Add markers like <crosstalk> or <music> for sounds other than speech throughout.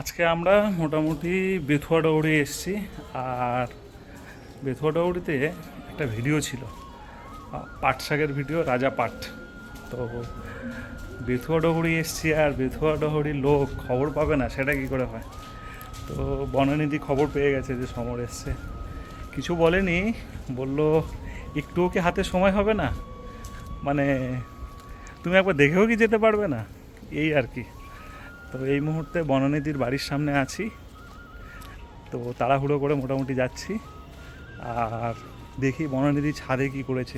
আজকে আমরা মোটামুটি বেথুয়া ডৌড়ি এসেছি আর বেথুয়া ডৌড়িতে একটা ভিডিও ছিল পাট শাকের ভিডিও, রাজা পাট। তো বেথুয়া ডৌড়ি এসছি আর বেথুয়া ডৌড়ির লোক খবর পাবে না, সেটা কি করে হয়? তো বননিধি খবর পেয়ে গেছে যে সমর এসছে। কিছু বলেনি, বলল, একটুও কি হাতে সময় হবে না? মানে তুমি একবার দেখেও কি যেতে পারবে না? এই আর কি। তো এই মুহূর্তে বননিধির বাড়ির সামনে আছি। তো তাড়াহুড়ো করে মোটামুটি যাচ্ছি। আর দেখি বননিধি ছাদে কি করেছে।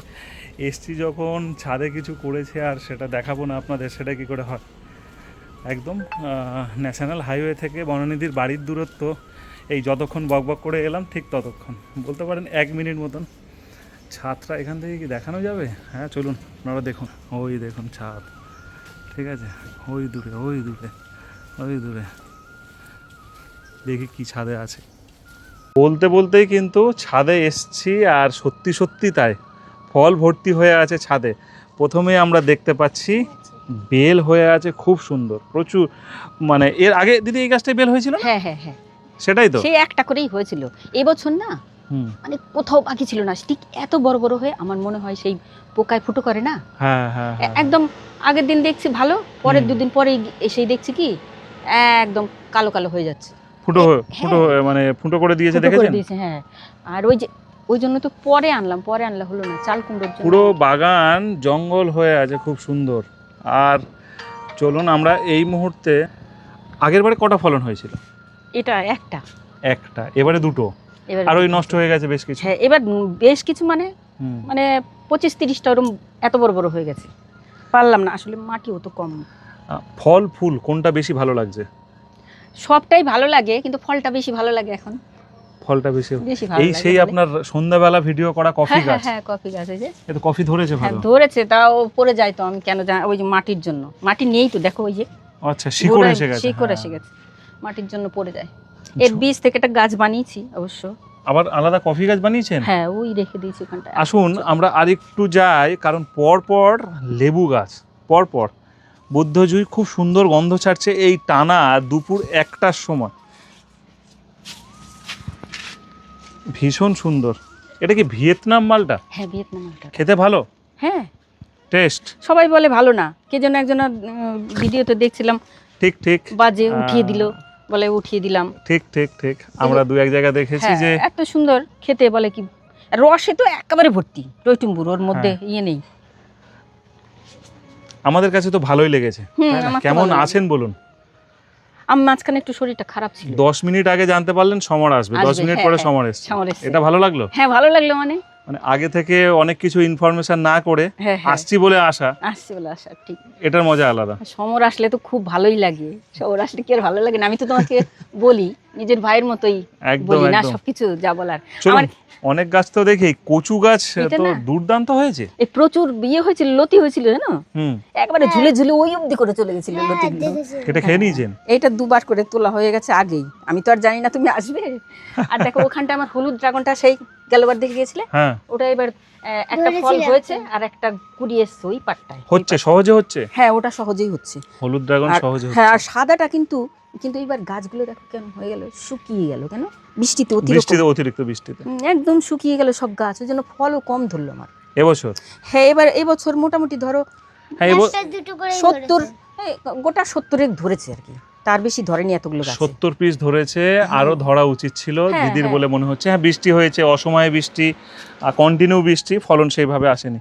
এসছি যখন ছাদে কিছু করেছে আর সেটা দেখাবো না আপনাদের, সেটা কি করে হয়। একদম ন্যাশনাল হাইওয়ে থেকে বননিধির বাড়ির দূরত্ব, এই যতক্ষণ বকবক করে এলাম ঠিক ততক্ষণ। বলতে পারেন এক মিনিট মতন। ছাদটা এখান থেকে কি দেখানো যাবে? হ্যাঁ চলুন, আপনারা দেখুন। ওই দেখুন ছাদ। ঠিক আছে? ওই দূরে ওই দূরে। ওই দূরে। দেখি কি ছাদে আছে। বলতে বলতেই কিন্তু ছাদে এসছি আর সত্যি সত্যি তাই। ফল ভর্তি হয়ে আছে ছাদে। প্রথমে আমরা দেখতে পাচ্ছি বেল হয়ে আছে খুব সুন্দর প্রচুর। মানে এর আগে দিদি এই গাছটায় বেল হয়েছিল হ্যাঁ হ্যাঁ হ্যাঁ। সেটাই তো? সেই একটা করেই হয়েছিল। এবছর না হুম। মানে কোথাও বাকি ছিল না। ঠিক এত বড় বড় হয়ে আমার মনে হয় সেই পোকায় ফুটো করে না। হ্যাঁ হ্যাঁ এ- হ্যাঁ। একদম আগের দিন দেখছি ভালো পরের দুদিন পরে এসেই দেখছি কি একদম কালো কালো হয়ে যাচ্ছে। ফুটো হয়ে। ফুটো মানে ফুটো করে দিয়েছে দেখেছেন? দিয়েছে হ্যাঁ। আর ওই যে ওই জন্য তো পরে আনলাম পরে আনলে হলো না চাল কুমড়োর জন্য। পুরো বাগান জঙ্গল হয়ে আছে খুব সুন্দর। আর চলুন আমরা এই মুহূর্তে আগের বারে কটা ফলন হয়েছিল? এটা একটা। একটা এবারে দুটো। এবার আর ওই নষ্ট হয়ে গেছে বেশ কিছু। হ্যাঁ এবার বেশ কিছু মানে। মানে পঁচিশ তিরিশটা ওরম এত বড় বড় হয়ে গেছে। পারলাম না আসলে মাটিও তো কম। ফল ফুল কোনটা বেশি ভালো লাগছে? সবটাই ভালো লাগে কিন্তু ফলটা বেশি ভালো লাগে এখন। ফলটা বেশি এই সেই আপনার সন্ধ্যাবেলা ভিডিও করা কফি হ্যাঁ হ্যাঁ গাছ? হ্যাঁ কফি গাছ এই যে। এ তো কফি ধরেছে হ্যাঁ ভালো। ধরেছে তাও পড়ে যায় তো আমি কেন জানি ওই যে মাটির জন্য। মাটি নেই তো দেখো ওই যে। আচ্ছা শিকড় এসে গেছে শিকড়। এসে গেছে। মাটির জন্য পড়ে যায়। এর বীজ থেকে একটা গাছ বানিয়েছি অবশ্য। আবার আলাদা কফি গাছ বানিয়েছেন? হ্যাঁ ওই রেখে দিয়েছি ওখানটায়। আসুন আমরা আরেকটু যাই কারণ পর পর লেবু গাছ পর পর বুদ্ধজুই খুব সুন্দর গন্ধ ছাড়ছে এই টানা দুপুর একটার সময়। ভীষণ সুন্দর। এটা কি ভিয়েতনাম মালটা? হ্যাঁ ভিয়েতনাম মালটা। খেতে ভালো? হ্যাঁ। টেস্ট? সবাই বলে ভালো না। কে যেন একজন ভিডিওতে দেখছিলাম। ঠিক ঠিক। বাজে উঠিয়ে দিল বলে উঠিয়ে দিলাম। ঠিক ঠিক ঠিক। আমরা দু এক জায়গা দেখেছি হ্যাঁ যে এত সুন্দর খেতে বলে কি? রসে তো একেবারে ভর্তি টইটুম্বুর ওর মধ্যে হ্যাঁ। ইয়ে নেই। আমাদের কাছে তো ভালোই লেগেছে কেমন আছেন বলুন? আমার মাঝখানে একটু শরীরটা খারাপ ছিল। দশ মিনিট আগে জানতে পারলেন সমর আসবে দশ মিনিট হ্যাঁ, পরে হ্যাঁ। সমর এসছে। এটা ভালো লাগল? হ্যাঁ ভালো লাগল মানে। মানে আগে থেকে অনেক কিছু ইনফরমেশন না করে আসছি বলে আসা আসছে বলে আসা ঠিক। এটার মজা আলাদা। সমর আসলে তো খুব ভালোই লাগে। সমর আসলে কি আর ভালো লাগে না? আমি তো তোমাকে বলি নিজের ভাইয়ের মতোই বলি না সবকিছু যা বলার। আমার অনেক গাছ তো দেখি কচু গাছ তো দুর্দান্ত হয়েছে। এই প্রচুর বিয়ে হয়েছিল লতি হয়েছিল জানো? হুম। একবারে ঝুলে ঝুলে ওই অবধি করে চলে গেছিল লতিগুলো। এটা খেয়ে নিয়েছেন? এইটা দুবার করে তোলা হয়ে গেছে আগেই। আমি তো আর জানি না তুমি আসবে। <laughs> আর দেখো ওখানটা আমার হলুদ ড্রাগনটা সেই গেলবার দেখে গিয়েছিলে? হ্যাঁ। ওটা এবার আহ, একটা ফল হয়েছে আর একটা কুড়ি এসছে ওই পাটটায় হচ্ছে সহজে হচ্ছে? হ্যাঁ ওটা সহজেই হচ্ছে। হলুদ ড্রাগন আর- সহজে হ্যাঁ আর সাদাটা কিন্তু কিন্তু এবার গাছগুলো দেখো কেমন হয়ে গেল শুকিয়ে গেল কেন? বৃষ্টিতে অতিরিক্ত। বৃষ্টিতে অতিরিক্ত বৃষ্টিতে। একদম শুকিয়ে গেল সব গাছ ওই জন্য ফলও কম ধরলো আমার। এবছর? হ্যাঁ এবার এবছর মোটামুটি ধরো হ্যাঁ একটা দুটো করে সত্তর এই গোটা সত্তরেক ধরেছে আর কি। তার বেশি ধরেনি এতগুলো গাছ। সত্তর পিস ধরেছে আরও ধরা উচিত ছিল হ্যাঁ, দিদির হ্যাঁ। বলে মনে হচ্ছে। হ্যাঁ বৃষ্টি হয়েছে অসময়ে বৃষ্টি কন্টিনিউ বৃষ্টি ফলন সেইভাবে আসেনি।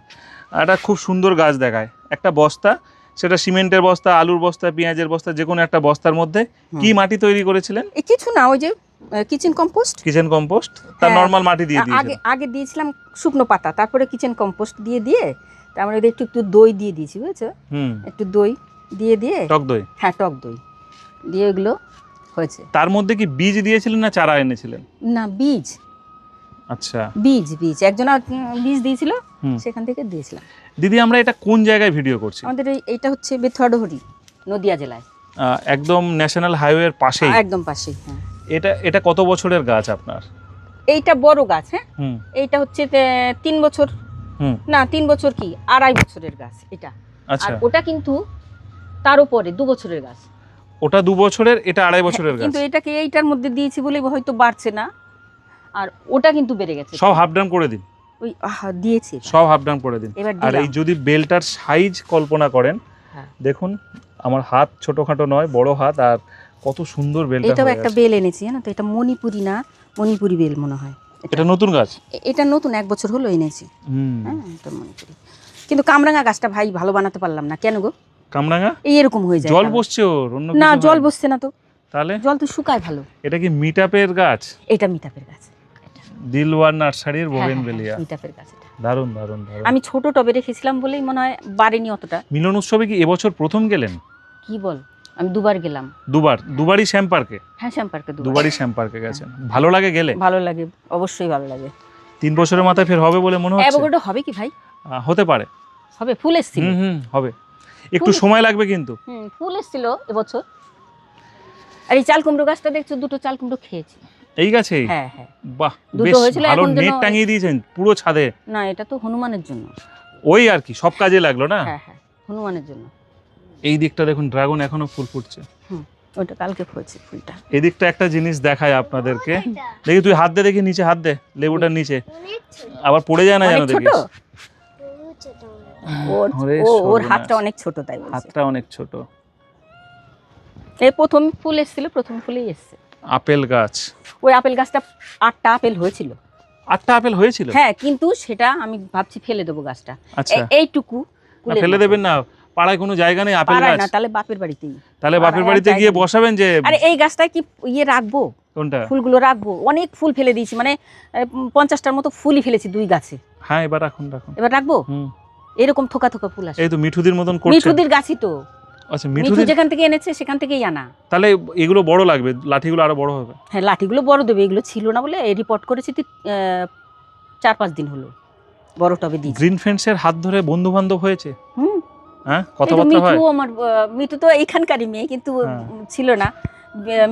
আর একটা খুব সুন্দর গাছ দেখায়। একটা বস্তা সেটা সিমেন্টের বস্তা আলুর বস্তা পেঁয়াজের বস্তা যে কোনো একটা বস্তার মধ্যে কি মাটি তৈরি করেছিলেন? কিছু না ওই যে কিচেন কম্পোস্ট কিচেন কম্পোস্ট তার হ্যাঁ। নর্মাল মাটি দিয়ে আগে আগে দিয়েছিলাম শুকনো পাতা তারপরে কিচেন কম্পোস্ট দিয়ে দিয়ে তারপরে একটু একটু দই দিয়ে দিয়েছি বুঝেছ? হুম। একটু দই দিয়ে দিয়ে টক দই? হ্যাঁ টক দই। দিয়ে এগুলো হয়েছে। তার মধ্যে কি বীজ দিয়েছিলেন না চারা এনেছিলেন? না বীজ। আচ্ছা। বীজ বীজ। একজন বীজ দিয়েছিল হুম। সেখান থেকে দিয়েছিলাম। দিদি আমরা এটা কোন জায়গায় ভিডিও করছি? আমাদের এই- এইটা হচ্ছে বেথুয়াডহরি নদিয়া জেলায়। একদম ন্যাশনাল হাইওয়ের পাশেই। একদম পাশেই হ্যাঁ। এটা এটা কত বছরের গাছ আপনার? এইটা বড় গাছ হ্যাঁ? এইটা হচ্ছে তিন বছর। না তিন বছর কি? আড়াই বছরের গাছ এটা। আর আচ্ছা ওটা কিন্তু তার উপরে দু বছরের গাছ। ওটা দু বছরের এটা আড়াই বছরের গাছ। কিন্তু এটাকে এইটার মধ্যে দিয়েছি বলে হয়তো বাড়ছে না। আর ওটা কিন্তু বেড়ে গেছে। সব হাফ ডাউন করে দিন। ওই আহা, দিয়েছি সব হাফ ডাউন করে দিন। আর এই যদি বেলটার সাইজ কল্পনা করেন হ্যাঁ। দেখুন আমার হাত ছোটখাটো নয় বড় হাত আর কত সুন্দর বেলটা এটাও একটা বেল এনেছি জানো তো? এটা মণিপুরি না মণিপুরি বেল মনে হয়। এটা নতুন গাছ? এটা নতুন এক বছর হলো এনেছি। হুম। হ্যাঁ এটা মণিপুরি। কিন্তু কামরাঙা গাছটা ভাই ভালো বানাতে পারলাম না। কেন গো? কামরাঙা? এই এরকম হয়ে যায় জল বসছে ওর অন্য না জল বসছে না তো। তাহলে? জল তো শুকায় ভালো। এটা কি মিটাপের গাছ? এটা মিটাপের গাছ। দিলওয়ার নার্সারির হ্যাঁ, বোবেন হ্যাঁ, বেলিয়া। হ্যাঁ, মিটাপের গাছ এটা। দারুণ দারুণ দারুণ। আমি ছোট টবে রেখেছিলাম বলেই মনে হয় বাড়েনি অতটা। মিলন উৎসবে কি এবছর প্রথম গেলেন? কি বল? আমি দুবার গেলাম। দুবার দুবারই শ্যাম পার্কে হ্যাঁ শ্যামপার্কে দুবার। দুবারই শ্যাম পার্কে গেছেন। ভালো লাগে গেলে? ভালো লাগে অবশ্যই ভালো লাগে। তিন বছরের মাথায় ফের হবে বলে মনে হচ্ছে? অ্যাভোকাডো হবে কি ভাই? হতে পারে। হবে ফুল এসছিল। হুম হুম হবে। একটু সময় লাগবে কিন্তু। হুম ফুল এসছিল এবছর। আর এই চাল কুমড়ো গাছটা দেখছ দুটো চাল কুমড়ো খেয়েছি। এই গাছে? হ্যাঁ হ্যাঁ। বাহ বেশ ভালো যেন- নেট টাঙিয়ে দিয়েছেন পুরো ছাদে। না এটা তো হনুমানের জন্য। ওই আর কি সব কাজে লাগল না? হ্যাঁ হ্যাঁ হনুমানের জন্য। এই দিকটা দেখুন ড্রাগন এখনও ফুল ফুটছে। হুম ওটা কালকে ফুলটা। এদিকটা একটা জিনিস দেখায় আপনাদেরকে। দেখি তুই হাত দে দেখি নিচে হাত দে লেবুটার নিচে। আবার পড়ে যায় না ছোট দেখিস? ওর। হাতটা অনেক ছোট তাই হাতটা অনেক ছোট। এই প্রথম ফুল এসেছিল প্রথম ফুলেই এসছে। আপেল গাছ। ওই আপেল গাছটা আটটা আপেল হয়েছিল। আটটা আপেল হয়েছিল? হ্যাঁ কিন্তু সেটা আমি ভাবছি ফেলে দেবো গাছটা। আচ্ছা। এইটুকু ফেলে দেবেন না। পাড়ায় কোনো জায়গা নেই আপেল গাছ। না তাহলে বাপের বাড়িতেই। তাহলে বাপের বাড়িতে গিয়ে বসাবেন যে আরে এই গাছটায় কি ইয়ে রাখব? কোনটা? ফুলগুলো রাখব। অনেক ফুল ফেলে দিয়েছি। মানে পঞ্চাশটার মতো ফুলই ফেলেছি দুই গাছে। হ্যাঁ এবার রাখুন রাখুন। এবার রাখব? এরকম থোকা থোকা ফুল আসে। এই তো মিঠুদির মতন মিঠুদির গাছই তো। আচ্ছা মিঠু যেখান থেকে এনেছে সেখান থেকেই আনা। তাহলে এগুলো বড় লাগবে লাঠিগুলো আরও বড় হবে। হ্যাঁ লাঠিগুলো বড় দেবে এগুলো ছিল না বলে রিপোর্ট করেছি চার পাঁচ দিন হলো। বড় টবে দিয়েছি। গ্রিন ফেন্সের হাত ধরে বন্ধু বান্ধব হয়েছে? হুম। হ্যাঁ কথাবার্তা হয়? মিঠু আমার মিঠু তো এইখানকারই মেয়ে কিন্তু হ্যাঁ। ছিল না।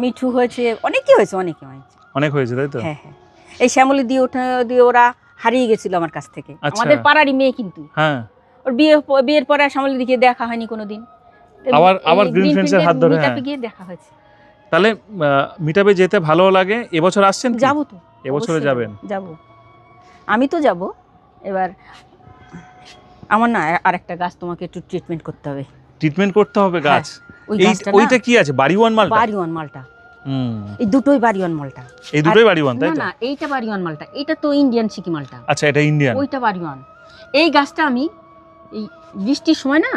মিঠু হয়েছে অনেকে হয়েছে অনেকে হয়েছে। অনেক হয়েছে তাই তো? হ্যাঁ হ্যাঁ। এই শ্যামলি দিয়ে ওঠা দিয়ে ওরা হারিয়ে গেছিল আমার কাছ থেকে। আচ্ছা। আমাদের পাড়ারই মেয়ে কিন্তু। হ্যাঁ। ওর বিয়ে বিয়ের পরে শ্যামলি দিকে দেখা হয়নি কোনোদিন। আবার- আবার এর field হাত ধরে, হ্যাঁ। গিয়ে দেখা হয়েছে। তাহলে মিটাবে যেতে ভালো লাগে? এবছর আসছেন? যাব তো এবছরে যাবেন? যাব। আমি তো যাব। এবার আমার না আরেকটা গাছ তোমাকে একটু ট্রিটমেন্ট করতে হবে। ট্রিটমেন্ট করতে হবে গাছ? ওই এই ওইটা কি আছে? বাড়িওয়ান মালটা? বাড়িওয়ান মালটা। হুম। এই দুটোই বাড়িওয়ান মালটা। এই দুটোই বাড়িওয়ান তাই না এইটা বাড়িওয়ান মালটা। এটা তো ইন্ডিয়ান সিকি মালটা। আচ্ছা এটা ইন্ডিয়ান ওইটা বাড়িওয়ান। এই গাছটা আমি এই বৃষ্টির সময় না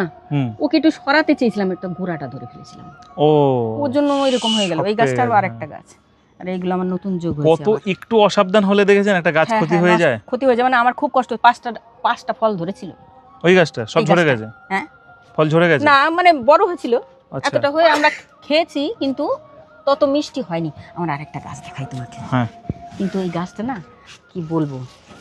ওকে একটু সরাতে চেয়েছিলাম একটা গোড়াটা ধরে ফেলেছিলাম। ও ওর জন্য এরকম হয়ে গেল। এই সপে, গাছটার আর। একটা গাছ। আর এইগুলো আমার নতুন যোগ কত একটু অসাবধান হলে দেখেছেন একটা গাছ হ্যাঁ, ক্ষতি হ্যাঁ, হয়ে যায়? ক্ষতি হয়ে যায়। মানে আমার খুব কষ্ট পাঁচটা পাঁচটা ফল ধরেছিল। ওই গাছটা? সব ঝরে গেছে? হ্যাঁ। ফল ঝরে গেছে? না মানে বড় হয়েছিল। আচ্ছা। এতটা হয়ে আমরা খেয়েছি কিন্তু তত মিষ্টি হয়নি। আমার আরেকটা গাছ দেখাই তোমাকে। হ্যাঁ। কিন্তু এই গাছটা না কি বলব?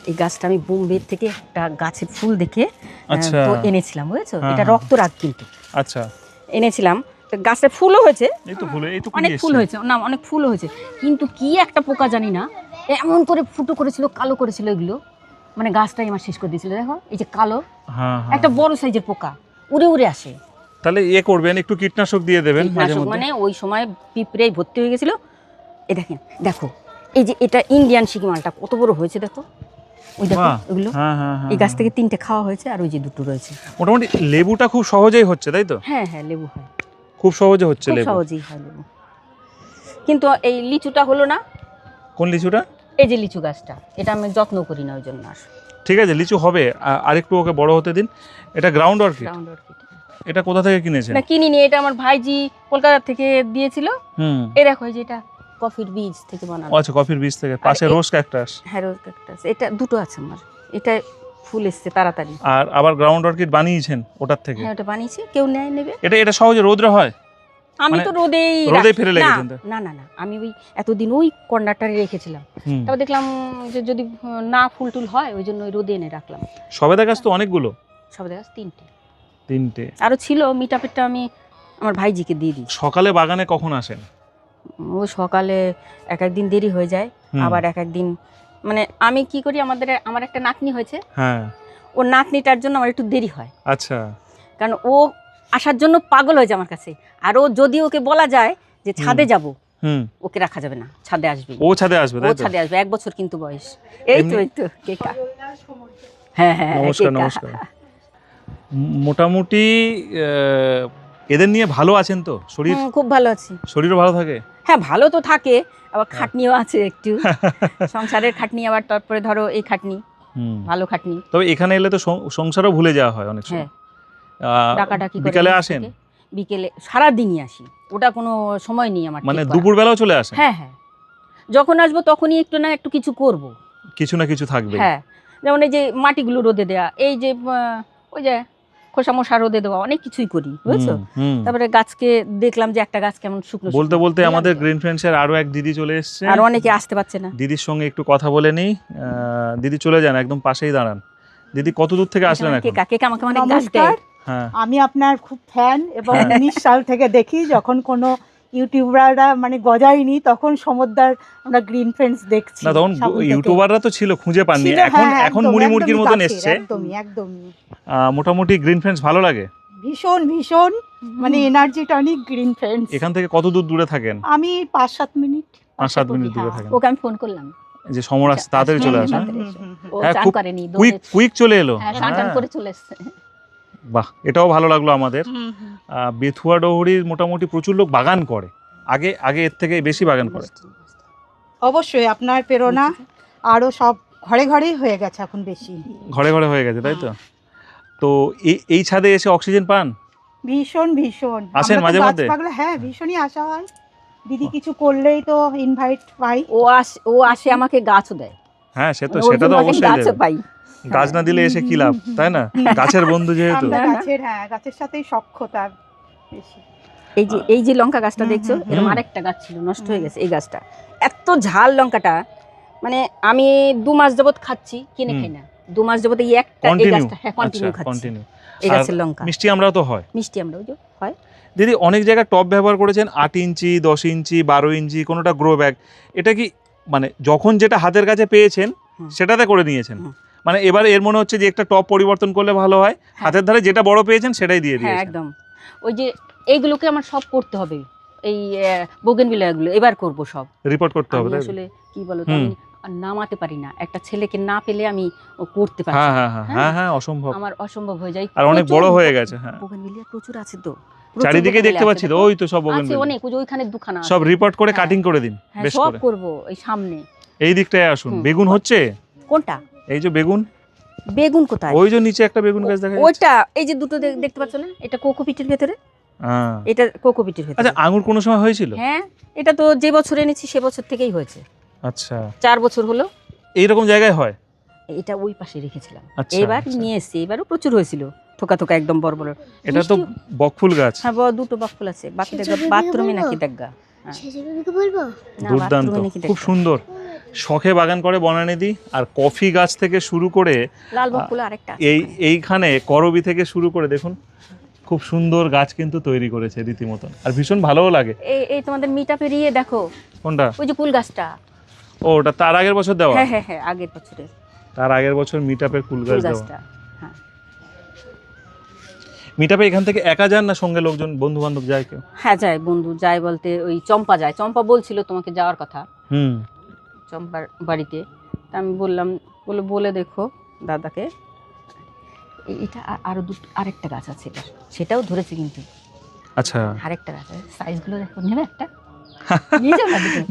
এই গাছটা আমি বোম্বে থেকে একটা গাছের ফুল দেখে আচ্ছা। তো এনেছিলাম বুঝেছ? হ্যাঁ, এটা হ্যাঁ। রক্তরাগ কিন্তু। আচ্ছা। এনেছিলাম। তো ফুলও হয়েছে। অনেক ফুল হয়েছে। না অনেক ফুল হয়েছে। কিন্তু কি একটা পোকা জানি না। এমন করে ফুটো করেছিল কালো করেছিল এগুলো। মানে গাছটাই আমার শেষ করে দিয়েছিল দেখো? এই যে কালো। হ্যাঁ একটা বড় সাইজের পোকা। উড়ে উড়ে আসে। তাহলে ইয়ে করবেন একটু কীটনাশক দিয়ে দেবেন মানে ওই সময় পিঁপড়ে ভর্তি হয়ে গেছিল। এ দেখেন দেখো। এই যে এটা ইন্ডিয়ান সিকি মালটা কত বড় হয়েছে দেখো? ওই দেখো ওগুলো হ্যাঁ হ্যাঁ হ্যাঁ এই গাছ থেকে তিনটে খাওয়া হয়েছে আর ওই যে দুটো রয়েছে। মোটামুটি লেবুটা খুব সহজেই হচ্ছে তাই তো? হ্যাঁ হ্যাঁ লেবু হয়। খুব সহজে হচ্ছে লেবু। সহজেই হয় লেবু। কিন্তু এই লিচুটা হলো না। কোন লিচুটা? এই যে লিচু গাছটা এটা আমি যত্ন করি না ওই জন্য ঠিক আছে লিচু হবে। আরেকটু ওকে বড় হতে দিন। এটা গ্রাউন্ড অর্কিড Ground orchid। এটা কোথা থেকে কিনেছেন? না কিনিনি এটা আমার ভাইজি কলকাতা থেকে দিয়েছিল। হুম। এই দেখো এই যে এটা কফির বীজ থেকে বানানো। আচ্ছা কফির বীজ থেকে পাশে রোজ ক্যাকটাস? হ্যাঁ রোজ ক্যাকটাস। এটা দুটো আছে আমার। এটা ফুল এসছে তাড়াতাড়ি। আর আবার গ্রাউন্ড অর্কিড বানিয়েছেন ওটার থেকে? হ্যাঁ ওটা বানিয়েছি। কেউ নেয় নেবে। এটা এটা সহজে রোদ্রে হয়? আমি মানে তো রোদেই রোদেই ফেলে না, রেখেছেন না না না। আমি ওই এতদিন ওই কর্নারটারে রেখেছিলাম। তারপর দেখলাম যে যদি না ফুল টুল হয় ওই জন্য ওই রোদে এনে রাখলাম। সবেদা গাছ তো অনেকগুলো? সব দেখা তিনটে। তিনটে। আরও ছিল মিটাপেরটা আমি আমার ভাইজিকে দিয়ে দিই সকালে বাগানে কখন আসেন? ও সকালে এক একদিন দেরি হয়ে যায় আবার এক একদিন মানে আমি কি করি আমাদের আমার একটা নাতনি হয়েছে। হ্যাঁ। ওর নাতনিটার জন্য আমার একটু দেরি হয়। আচ্ছা। কারণ ও আসার জন্য পাগল হয়েছে আমার কাছে। আর ও যদি ওকে বলা যায় যে ছাদে যাব হুম। ওকে রাখা যাবে না ছাদে আসবে। ও ছাদে আসবে ও ছাদে আসবে এক বছর কিন্তু বয়স। এই তো এই তো কেকা। হ্যাঁ হ্যাঁ নমস্কার কেকা। নমস্কার। মোটামুটি এদের নিয়ে ভালো আছেন তো? শরীর? খুব ভালো আছি। শরীরও ভালো থাকে? হ্যাঁ ভালো তো থাকে আবার হ্যাঁ। খাটনিও আছে একটু। <laughs> সংসারের খাটনি আবার তারপরে ধরো এই খাটনি ভালো খাটনি। তবে এখানে এলে তো সংসারও ভুলে যাওয়া হয় অনেক সময়। হ্যাঁ। ডাকাডাকি বিকালে আসেন? বিকেলে সারা দিনই আসি। ওটা কোনো সময় নেই আমার মানে ঠিক দুপুর বেলাও চলে আসেন? হ্যাঁ হ্যাঁ। যখন আসব তখনই একটু না একটু কিছু করব। কিছু না কিছু থাকবে হ্যাঁ। যেমন এই যে মাটিগুলো রোদে দেওয়া এই যে ওই যে খোসা মশা রোদে দেওয়া অনেক কিছুই করি বুঝছ? তারপরে গাছকে দেখলাম যে একটা গাছ কেমন শুকনো বলতে বলতে আমাদের গ্রিন গ্রিন ফ্রেন্ডসের আরও এক দিদি চলে এসেছে। আর অনেকে আসতে পারছে না। দিদির সঙ্গে একটু কথা বলে নেই। আহ, দিদি চলে যান একদম পাশেই দাঁড়ান। দিদি কত দূর থেকে আসলেন এখন? কাকে আমাকে অনেক গাছ দেয়। হ্যাঁ। আমি আপনার খুব ফ্যান এবং হ্যাঁ। উনিশ সাল থেকে দেখি যখন কোনো ইউটিউবাররা মানে গজায়নি তখন সমুদ্রার আমরা গ্রিন ফ্রেন্ডস দেখছি না তখন ইউটিউবাররা তো ছিল খুঁজে পাননি। এখন হ্যাঁ, এখন মুড়ি মুরগির মতন এসছে। একদমই একদমই। মোটামুটি গ্রিন ফ্রেন্ডস ভালো লাগে? ভীষণ ভীষণ। মানে এনার্জি টনিক গ্রিন ফ্রেন্ডস এখান থেকে কত দূর দূরে থাকেন? আমি পাঁচ সাত মিনিট পাঁচ সাত মিনিট হ্যাঁ। দূরে থাকেন। ওকে আমি ফোন করলাম। যে সমর আসছে তাড়াতাড়ি চলে আসে হ্যাঁ, হ্যাঁ? ও হ্যাঁ, চান খুব করেনি কুইক কুইক চলে এলো। হ্যাঁ টান টান হ্যাঁ। করে চলে এসছে। বাহ এটাও ভালো লাগল আমাদের। বেথুয়া ডহরির মোটামুটি প্রচুর লোক বাগান করে। আগে আগে এর থেকে বেশি বাগান করে। অবশ্যই আপনার প্রেরণা আরও সব ঘরে ঘরেই হয়ে গেছে এখন বেশি। ঘরে ঘরে হয়ে গেছে তাই তো? তো এই এই ছাদে এসে অক্সিজেন পান? ভীষণ ভীষণ। আসেন মাঝে গাছ মধ্যে? হ্যাঁ ভীষণই আসা হয়। দিদি কিছু করলেই তো ইনভাইট পাই। ও আসে ও আসে আমাকে গাছও দেয়। হ্যাঁ সে তো সেটা তো অবশ্যই গাছও পাই। গাছ না দিলে এসে কি লাভ? তাই না? গাছের বন্ধু যেহেতু। হ্যাঁ, হ্যাঁ। গাছের হ্যাঁ গাছের সাথেই সক্ষতা বেশি। এই যে এই যে লঙ্কা গাছটা দেখছ এরকম আরেকটা গাছ ছিল নষ্ট হয়ে গেছে এই গাছটা। এত ঝাল লঙ্কাটা মানে আমি দু মাস যাবত খাচ্ছি কিনে খাই না। দু মাস যাবত এই একটা এই গাছটা হ্যাঁ আচ্ছা কন্টিনিউ খাচ্ছি। কন্টিনিউ এই গাছের লঙ্কা। মিষ্টি আমরাও তো হয়। মিষ্টি আমরা ওই যে হয়। দিদি অনেক জায়গায় টপ ব্যবহার করেছেন আট ইঞ্চি দশ ইঞ্চি বারো ইঞ্চি কোনোটা গ্রো ব্যাগ। এটা কি মানে যখন যেটা হাতের কাছে পেয়েছেন সেটাতে করে নিয়েছেন। মানে এবার এর মনে হচ্ছে যে একটা টপ পরিবর্তন করলে ভালো হয়। হাতের ধারে যেটা বড় পেয়েছেন সেটাই দিয়ে হ্যাঁ দিয়েছেন। একদম। ওই যে এইগুলোকে আমার সব করতে হবে। এই বোগেন বিলাগুলো এবার করব সব। রিপোর্ট করতে হবে? আসলে কি বলো আমি নামাতে পারি না। একটা ছেলেকে না পেলে আমি করতে পারি হ্যাঁ হ্যাঁ হ্যাঁ হ্যাঁ হ্যাঁ অসম্ভব। আমার অসম্ভব হয়ে যায়। আর অনেক বড় হয়ে গেছে হ্যাঁ। বোগেনভিলিয়া প্রচুর আছে তো। চারিদিকে দেখতে পাচ্ছি তো ওই তো সব আছে অনেক ওইখানে দুখানা আছে। সব রিপোর্ট করে হ্যাঁ। কাটিং করে দিন হ্যাঁ বেশ সব করে। করব এই সামনে। এই দিকটায় আসুন। বেগুন হচ্ছে? কোনটা? এই যে বেগুন? বেগুন কোথায়? ওই যে নিচে একটা বেগুন গাছ দেখা যাচ্ছে। ওইটা এই যে দুটো দেখতে পাচ্ছ না? এটা কোকোপিটের ভেতরে? হ্যাঁ। এটা কোকোপিটের ভেতরে। আচ্ছা আঙুর কোনো সময় হয়েছিল? হ্যাঁ এটা তো যে বছর এনেছি সে বছর থেকেই হয়েছে। আচ্ছা। চার বছর হলো। এইরকম জায়গায় হয়? এটা ওই পাশে রেখেছিলাম। আচ্ছা এবার আচ্ছা। নিয়ে এসেছি এবারও প্রচুর হয়েছিল। থোকা থোকা একদম বড় বড়। এটা তো বকফুল গাছ। হ্যাঁ বড় দুটো বকফুল আছে। বাকি সেটা দেখা বাথরুমে নাকি দেখা সেজন্যকে বলব? দুর্দান্ত। খুব সুন্দর। শখে বাগান করে বনানিদি আর কফি গাছ থেকে শুরু করে এই এইখানে করবি থেকে শুরু করে দেখুন খুব সুন্দর গাছ কিন্তু তৈরি করেছে রীতিমতন। আর ভীষণ ভালোও লাগে। এই এই তোমাদের মিটা পেরিয়ে দেখো। কোনটা? ওই যে কুল গাছটা। ও ওটা তার আগের বছর দেওয়া? হ্যাঁ হ্যাঁ হ্যাঁ আগের বছরের। তার আগের বছর মিটাপের কুল গাছ দেওয়া। হ্যাঁ মিটাপে এখান থেকে একা যান না সঙ্গে লোকজন বন্ধু বান্ধব যায় কেউ? হ্যাঁ যায় বন্ধু যায় বলতে ওই চম্পা যায়। চম্পা বলছিল তোমাকে যাওয়ার কথা। হুম। চম্পার বাড়িতে। তা আমি বললাম বলে বলে দেখো দাদাকে। এটা আরও দুটো আরেকটা গাছ আছে সেটাও ধরেছে কিন্তু। আচ্ছা। আরেকটা গাছ আছে। সাইজগুলো দেখো নেবে একটা।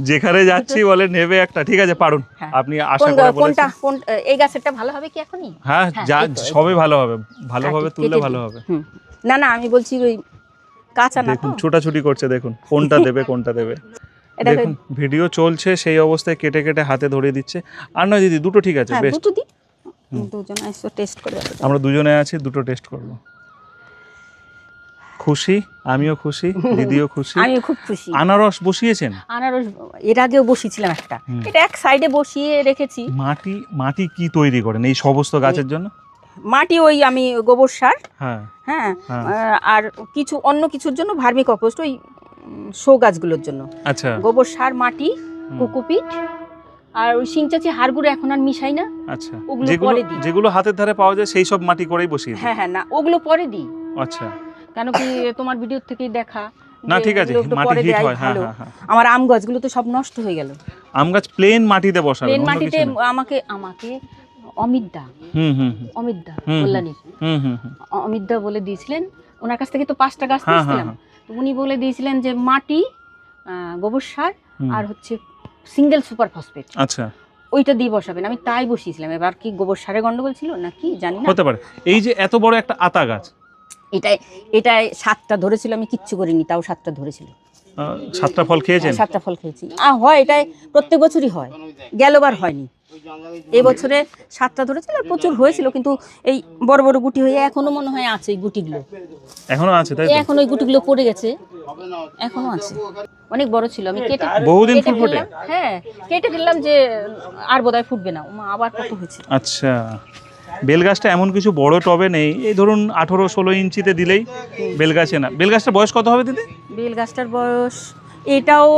যেখানে যাচ্ছি বলে নেবে একটা। ঠিক আছে পারুন। হ্যাঁ। আপনি আশা করে কোনটা কোন এই গাছেরটা ভালো হবে কি এখনই? হ্যাঁ হ্যাঁ, যা সবই ভালো হবে। ভালোভাবে তুললে ভালো হবে। না না আমি বলছি ওই কাঁচা না দেখুন ছোটাছুটি করছে দেখুন কোনটা দেবে <laughs> কোনটা দেবে। দেখুন ভিডিও চলছে সেই অবস্থায় কেটে কেটে হাতে ধরিয়ে দিচ্ছে। আর নয় দিদি দুটো ঠিক আছে হ্যাঁ বেশ। দুটো হুম। দুজন টেস্ট করে আমরা দুজনে আছি দুটো টেস্ট করব। খুশি আমিও খুশি দিদিও খুশি। আমি খুব খুশি। আনারস বসিয়েছেন? আনারস এর আগেও বসিয়েছিলাম একটা। এটা এক সাইডে বসিয়ে রেখেছি। মাটি মাটি কি তৈরি করেন এই সমস্ত গাছের জন্য? মাটি ওই আমি গোবর সার হ্যাঁ। হ্যাঁ হ্যাঁ। আর কিছু অন্য কিছুর জন্য ভার্মি কম্পোস্ট ওই শো গাছগুলোর জন্য। আচ্ছা। গোবর সার মাটি কোকোপিট আর ওই সিংচাচি হাড়গুলো এখন আর মিশাই না। আচ্ছা। ওগুলো পরে দিই। যেগুলো হাতের ধারে পাওয়া যায় সেই সব মাটি করেই বসিয়ে দিই? হ্যাঁ হ্যাঁ না ওগুলো পরে দিই। আচ্ছা। কেন কি তোমার ভিডিও থেকেই দেখা না ঠিক আছে মাটি হিট হয় হ্যাঁ হ্যাঁ হ্যাঁ। আমার আম গাছগুলো তো সব নষ্ট হয়ে গেল। আম গাছ প্লেন মাটিতে বসাবেন প্লেন মাটিতে আমাকে আমাকে অমিত দা হুম হুম হুম। অমিত দা হুম, হুম। কল্যাণীর হুম হুম হুম। অমিত দা বলে দিয়েছিলেন ওনার কাছ থেকে তো পাঁচটা গাছ হ্যাঁ, হ্যাঁ, নিয়েছিলাম। তো উনি বলে দিয়েছিলেন যে মাটি গোবর সার আর হচ্ছে সিঙ্গেল সুপার ফসফেট আচ্ছা। ওইটা দিয়ে বসাবেন আমি তাই বসিয়েছিলাম। এবার কি গোবর সারে গন্ডগোল ছিল নাকি? জানি না। হতে পারে। এই যে এত বড় একটা আতা গাছ এটাই এটাই সাতটা ধরেছিল আমি কিচ্ছু করিনি তাও সাতটা ধরেছিল। সাতটা ফল খেয়েছেন? সাতটা ফল খেয়েছি। আর হয় এটাই প্রত্যেক বছরই হয় গেলবার হয়নি। এবছরে সাতটা ধরেছিল আর প্রচুর হয়েছিল কিন্তু এই বড় বড় গুটি হয়ে এখনও মনে হয় আছে এই গুটিগুলো। এখনও আছে তাই এখন ওই গুটিগুলো পড়ে গেছে এখনও আছে। অনেক বড় ছিল আমি কেটে বহুদিন ফুল ফোটে? হ্যাঁ কেটে ফেললাম যে আর বোধহয় ফুটবে না আবার কত হয়েছে। আচ্ছা। বেল গাছটা এমন কিছু বড় টবে নেই। এই ধরুন আঠেরো ষোলো ইঞ্চিতে দিলেই বেল গাছে না। বেল গাছটার বয়স কত হবে দিদি? বেল গাছটার বয়স এটাও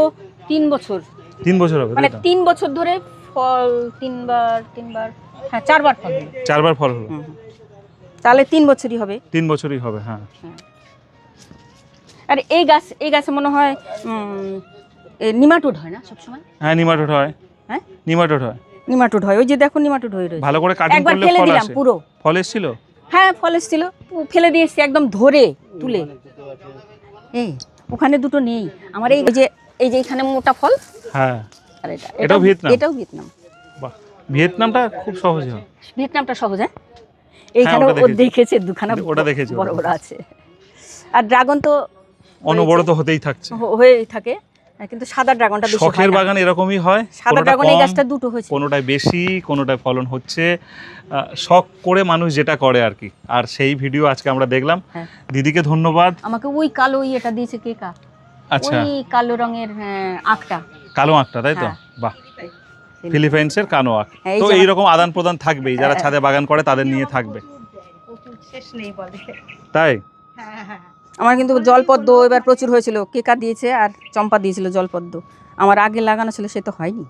তিন বছর। তিন বছর হবে মানে তিন বছর ধরে ফল তিনবার তিনবার হ্যাঁ চারবার ফল চারবার ফল হুম। তাহলে তিন বছরই হবে। তিন বছরই হবে হ্যাঁ। আর এই গাছ এই গাছে মনে হয় নিমাটোড হয় না সবসময়? হ্যাঁ নিমাটোড হয়। হ্যাঁ? নিমাটোড হয়। নিমাটোড হয়। ওই যে দেখো নিমাটোড হয়ে রয়েছে। ভালো করে কাটিং একবার করলে ফেলে দিলাম আসে। পুরো। ফল এসেছিল? হ্যাঁ ফল এসেছিল। ও ফেলে দিয়েছি একদম ধরে তুলে। এই ওখানে দুটো নেই। আমার এই যে এই যে এখানে মোটা ফল। হ্যাঁ। আর এটা এটাও ভিয়েতনাম? এটাও ভিয়েতনাম। বাহ ভিয়েতনামটা খুব সহজ হয়। ভিয়েতনামটা সহজ হ্যাঁ? এইখানে ওটা ও দেখেছে। দুখানা ওটা দেখেছি, বড় বড় আছে। আর ড্রাগন তো অনবরত হতেই থাকছে। হয়েই থাকে। হ্যাঁ, কিন্তু সাদা ড্রাগনটা বেশি শখের বাগান এরকমই হয়? সাদা ড্রাগন এই গাছটা দুটো হয়েছে। কোনোটায় বেশি কোনোটায় ফলন হচ্ছে। শখ করে মানুষ যেটা করে আর কি। আর সেই ভিডিও আজকে আমরা দেখলাম। হ্যাঁ। দিদিকে ধন্যবাদ। আমাকে ওই কালো ইয়েটা দিয়েছে কে কা? আচ্ছা। ওই কালো রঙের হ্যাঁ, আখটা। কালো আঁকটা তাই তো? হ্যাঁ। বাহ। ফিলিপাইন্সের কানো আঁক হ্যাঁ, এই তো এইরকম আদান প্রদান থাকবেই। যারা হ্যাঁ। ছাদে বাগান করে তাদের নিয়ে থাকবে। শেষ নেই বলে। তাই? হ্যাঁ হ্যাঁ। আমার কিন্তু জলপদ্ম এবার প্রচুর হয়েছিল। কেকা দিয়েছে আর চম্পা দিয়েছিল জলপদ্ম। আমার আগে লাগানো ছিল সে তো হয়নি।